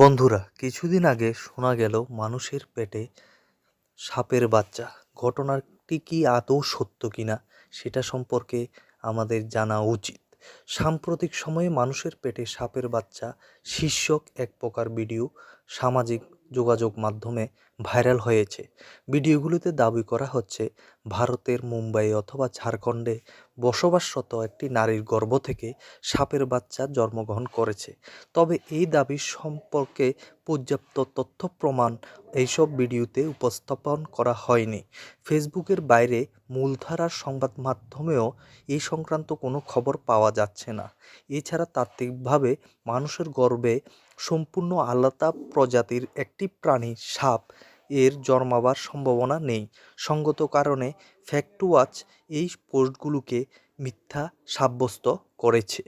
বন্ধুরা, কিছুদিন আগে শোনা গেল মানুষের পেটে সাপের বাচ্চা। ঘটনাটি কি আদৌ সত্য কিনা সেটা সম্পর্কে আমাদের জানা উচিত। সাম্প্রতিক সময়ে মানুষের পেটে সাপের বাচ্চা শীর্ষক এক প্রকার ভিডিও সামাজিক যোগাযোগ মাধ্যমে ভাইরাল হয়েছে। ভিডিওগুলিতে দাবি করা হচ্ছে, ভারতের মুম্বাই অথবা ঝাড়খণ্ডে বসবাসরত একটি নারীর গর্ভ থেকে সাপের বাচ্চা জন্মগ্রহণ করেছে। তবে এই দাবি সম্পর্কে পর্যাপ্ত তথ্য প্রমাণ এইসব ভিডিওতে উপস্থাপন করা হয়নি। ফেসবুকের বাইরে মূলধারার সংবাদ মাধ্যমেও এই সংক্রান্ত কোনো খবর পাওয়া যাচ্ছে না। এছাড়া তাত্ত্বিকভাবে মানুষের গর্ভে সম্পূর্ণ আলাদা প্রজাতির একটি প্রাণী সাপ এর জন্মাবার সম্ভাবনা নেই। সঙ্গত কারণে ফ্যাক্ট ওয়াচ এই পোস্টগুলোকে মিথ্যা সাব্যস্ত করেছে।